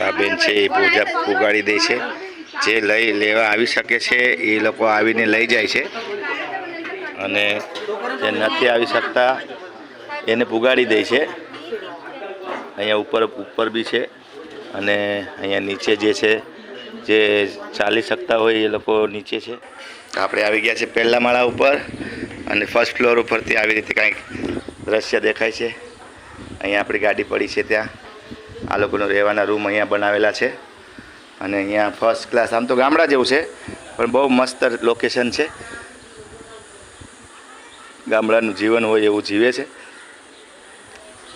આ બેન છે એ પૂજા પુગાડી દે છે. જે લઈ લેવા આવી શકે છે, એ લોકો આવીને લઈ જાય છે. અને જે નથી આવી શકતા, એને પુગાડી દે છે. અહીંયા ઉપર ઉપર બી છે. અને અહીંયા નીચે જે છે, જે ચાલી શકતા હોય એ લોકો નીચે છે. આપણે આવી ગયા છે પહેલા માળા ઉપર. અને ફર્સ્ટ ફ્લોર ઉપરથી આવી રીતે કાંઈક દ્રશ્ય દેખાય છે. અહીંયા આપણી ગાડી પડી છે ત્યાં. આ લોકોનો રહેવાના રૂમ અહીંયા બનાવેલા છે. અને અહીંયા ફર્સ્ટ ક્લાસ આમ તો ગામડા જેવું છે, પણ બહુ મસ્ત લોકેશન છે. ગામડાનું જીવન હોય એવું જીવે છે.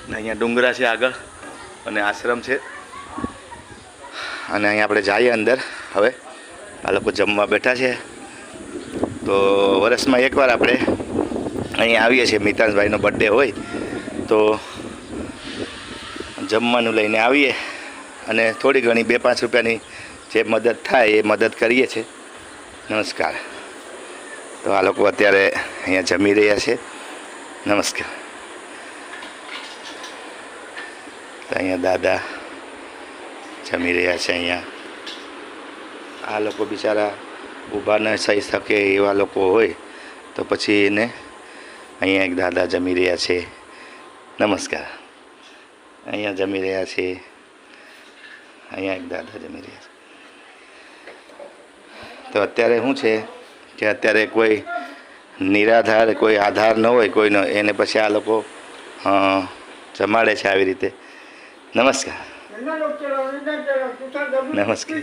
અને અહીંયા ડુંગરા છે આગળ, અને આશ્રમ છે. અને અહીંયા આપણે જઈએ અંદર, હવે. આ લોકો જમવા બેઠા છે. તો વર્ષમાં એકવાર આપણે અહીંયા આવીએ છીએ. મિતાંશભાઈનો બર્થડે હોય, તો જમવાનું લઈને આવીએ અને થોડી ઘણી બે પાંચ રૂપિયાની જે મદદ થાય એ મદદ કરીએ છીએ. નમસ્કાર. તો આ લોકો અત્યારે અહીંયા જમી રહ્યા છે. નમસ્કાર. તો અહીંયા દાદા જમી રહ્યા છે અહીંયા. આ લોકો બિચારા ઊભા ન થઈ શકે એવા લોકો હોય તો પછી એને અહીંયા એક દાદા જમી રહ્યા છે. નમસ્કાર. અહીંયા જમી રહ્યા છે અહીંયા એક દાદા જમી રહ્યા છે. તો અત્યારે શું છે કે અત્યારે કોઈ નિરાધાર, કોઈ આધાર ન હોય કોઈનો, એને પછી આ લોકો જમાડે છે આવી રીતે. નમસ્કાર. નમસ્કાર.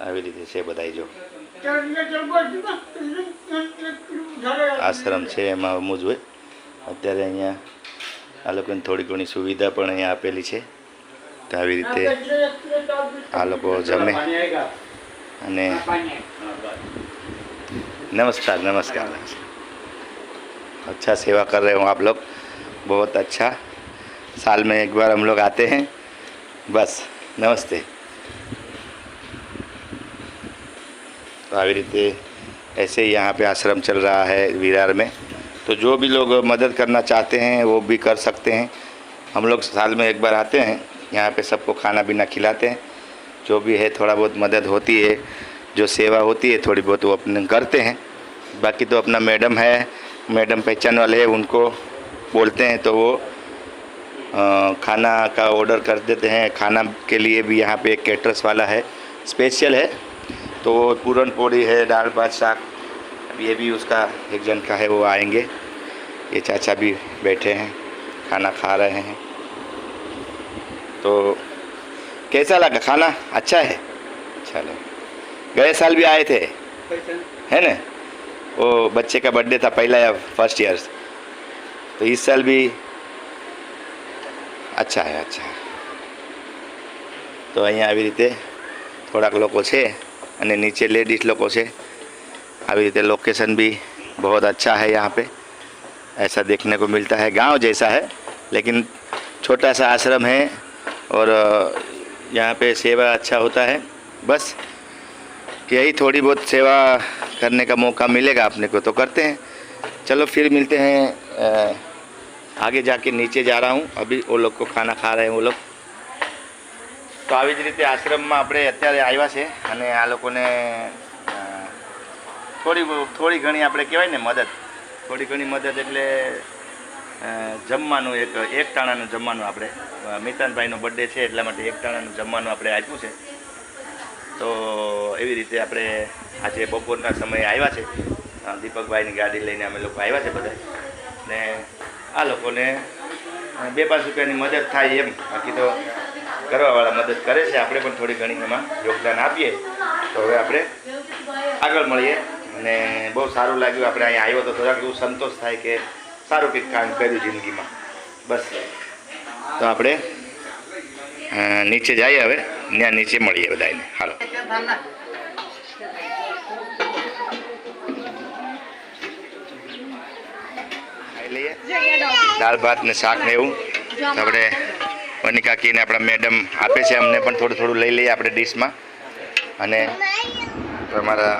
આવી રીતે છે બધા જો. આશ્રમ છે એમાં અમુજ હોય. અત્યારે અહીંયા આ લોકોને થોડી ઘણી સુવિધા પણ અહીંયા આપેલી છે તો આવી રીતે આ લોકો જમે અને नमस्कार नमस्कार अच्छा सेवा कर रहे हो आप लोग बहुत अच्छा साल में एक बार हम लोग आते हैं बस नमस्ते तो આવી રીતે ऐसे ही यहाँ पे आश्रम चल रहा है विरार में तो जो भी लोग मदद करना चाहते हैं वो भी कर सकते हैं। हम लोग साल में एक बार आते हैं यहाँ पे सबको खाना पीना खिलाते हैं। जो भी है थोड़ा बहुत मदद होती है जो सेवा होती है थोड़ी बहुत वो अपने करते हैं। बाकी तो अपना मैडम है मैडम पहचान वाले हैं उनको बोलते हैं तो वो अ, खाना का ऑर्डर कर देते हैं। खाना के लिए भी यहाँ पे एक कैटरस वाला है स्पेशल है। तो पूरन पोड़ी है दाल भात साग ये भी उसका एक जन का है वो आएंगे ये चाचा भी बैठे हैं खाना खा रहे हैं तो कैसा लगा खाना अच्छा है चलो गए साल भी आए थे है ना वो बच्चे का बर्थडे था पहला या फर्स्ट ईयर तो इस साल भी अच्छा है अच्छा है તો અહીંયા આવી રીતે થોડાક લોકો છે અને નીચે લેડીઝ લોકો છે આવી રીતે लोकेशन भी बहुत अच्छा है यहाँ पे ऐसा देखने को मिलता है गांव जैसा है लेकिन छोटा सा आश्रम है और अ, यहाँ पे सेवा अच्छा होता है बस यही थोड़ी बहुत सेवा करने का मौका मिलेगा अपने को तो करते हैं चलो फिर मिलते हैं अ, आगे जाके नीचे जा रहा हूँ अभी वो लोग को खाना खा रहे हैं वो लोग તો આવી જ રીતે આશ્રમમાં આપણે અત્યારે આવ્યા છે અને આ લોકોને અ, થોડી થોડી ઘણી આપણે કહેવાય ને મદદ. થોડી ઘણી મદદ એટલે જમવાનું એક એક ટાણાનું જમવાનું આપણે મિતાનભાઈનો બર્થડે છે એટલા માટે એક ટાણાનું જમવાનું આપણે આપ્યું છે. તો એવી રીતે આપણે આજે બપોરના સમયે આવ્યા છે. દીપકભાઈની ગાડી લઈને અમે લોકો આવ્યા છે બધા. ને આ લોકોને બે પાંચ રૂપિયાની મદદ થાય એમ. બાકી તો કરવાવાળા મદદ કરે છે. આપણે પણ થોડી ઘણી એમાં યોગદાન આપીએ. તો હવે આપણે આગળ મળીએ. અને બહુ સારું લાગ્યું. આપણે અહીંયા આવ્યો તો થોડાક એવું સંતોષ થાય કે સારું કંઈક કામ કર્યું જિંદગીમાં. બસ. તો આપણે નીચે જઈએ હવે. ત્યાં નીચે મળીએ બધાને હાલો. દાળ, ભાત ને શાક ને એવું. આપણે વની કાકીને આપણા મેડમ આપે છે અમને પણ થોડું થોડું લઈ લઈએ આપણે ડીશમાં. અને તમારા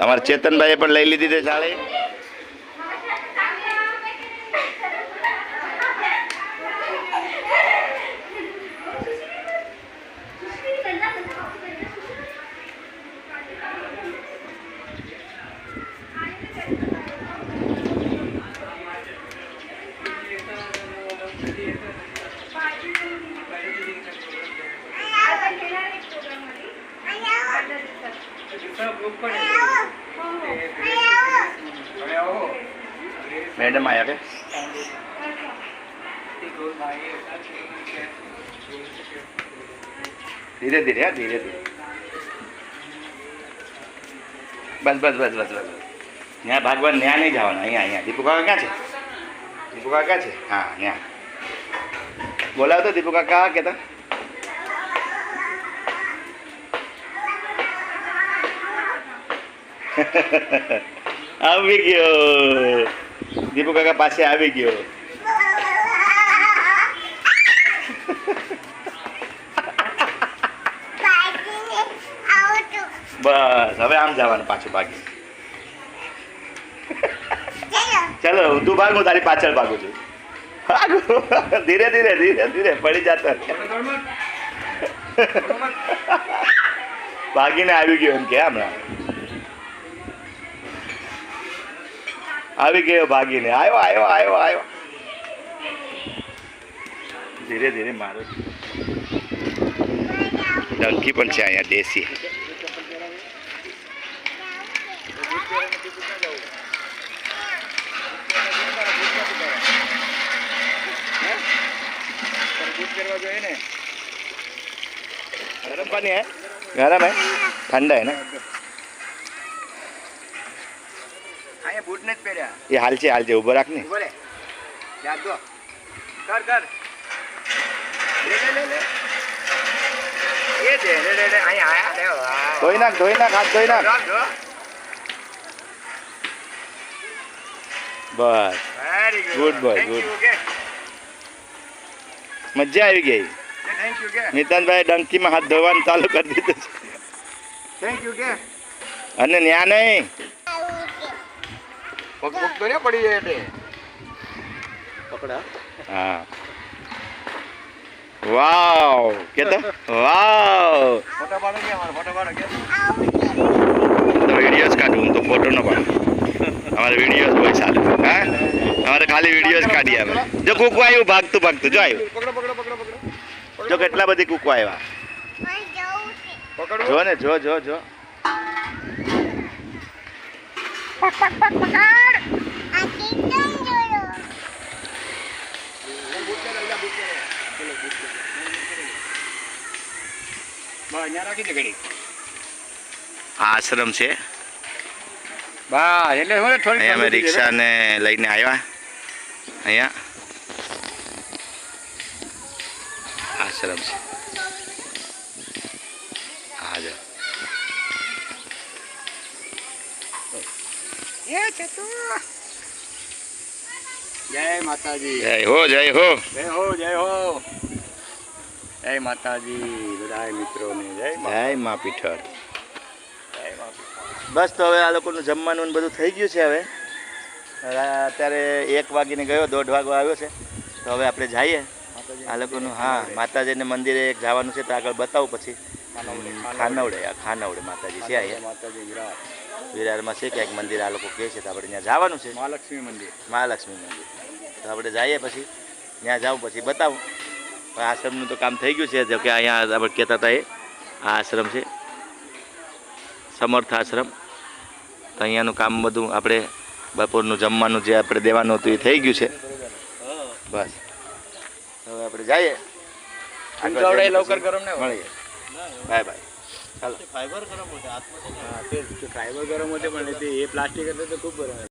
તમારા ચેતનભાઈએ પણ લઈ લીધી તે સાડી. મેડમ આયા કે? ધીરે ધીરે, હા, ધીરે ધીરે. બસ બસ બસ બસ બસ. ત્યાં ભાગવાન ત્યાં નહીં જવાનું. અહીંયા અહીંયા. દીપુ ક્યાં છે? દીપુ ક્યાં છે? હા ત્યાં બોલાવતો દીપુ કાકા કહેતા આવી ગયો. દીપુ કાકા પાસે આવી ગયો. બસ હવે આમ જવાનું પાછું ભાગી. ચાલો તું ભાગ હું તારી પાછળ ભાગું છું. ભાગો. ધીરે ધીરે ધીરે ધીરે પડી જતો ભાગીને આવી ગયો એમ કે હમણાં. આવી ગયો ભાગીને આવ્યો આવ્યો આવ્યો આવ્યો ધીરે ધીરે મારો ડંકી પણ છે અહીંયા દેશી गरम पानी है गरम है ठंडा है ना બૂટ નથી પહેર્યા. એ હાલ છે ઊભો રાખ ને. મજા આવી ગઈ. મિતાનભાઈ ડંકીમાં હાથ ધોવાનું ચાલુ કરી દીધું અને ન્યા નહીં. પગ પગ તો ને પડી જાય એટલે. પકડા હા. વાવ. કે વાવ. ફોટો પાડો કે અમારો ફોટો પાડો કે? તો વિડીયોઝ કાઢું તો ફોટો ન પાડું. અમારે વિડીયોઝ હોય ચાલુ. હા? અમારે ખાલી વિડીયોઝ કાઢીએ અમે જો કૂકવા આવ્યું ભાગતું ભાગતું. જો આવ્યું. પકડો પકડો પકડો પકડો. જો કેટલા બધી કૂકવા આવ્યા. જો ને જો જો જો. બસ અહીંયા રાખી દે ઘડી. આ આશ્રમ છે. બસ એટલે હું થોડી અમે રિક્ષાને લઈને આવ્યા. અહીંયા. આશ્રમ છે. જય માતાજી. જય હો જય હો. જય હો જય હો. જય માતાજી બધા મિત્રોને જય જય મા પીઠળ. બસ તો હવે આ લોકોનું જમવાનું બધું થઈ ગયું છે હવે. અત્યારે એક વાગીને ગયો દોઢ વાગો આવ્યો છે. તો હવે આપણે જઈએ. આ લોકોનું હા માતાજીને મંદિરે એક જવાનું છે તો આગળ બતાવું પછી. ખાનવડે આ ખાનવડે. માતાજી છે અહીંયા. વિરારમાં છે ક્યાંક મંદિર આ લોકો કહે છે તો આપણે ત્યાં જવાનું છે. મહાલક્ષ્મી મંદિર. મહાલક્ષ્મી મંદિર. તો આપણે જઈએ પછી. ત્યાં જાઉં પછી બતાવું. આશ્રમનું તો કામ થઈ ગયું છે જો કે અહીંયા આપણે કહેતા હતા એ. આ આશ્રમ છે. સમર્થ આશ્રમ. તો અહીંયાનું કામ બધું આપણે બપોરનું જમવાનું જે આપણે દેવાનું હતું એ થઈ ગયું છે. બસ. હવે આપણે જઈએ. Bye bye. ફાઈબર ગરમ હોતે ફાઈબર પણ એ પ્લાસ્ટિક હતું તો ખૂબ બરાબર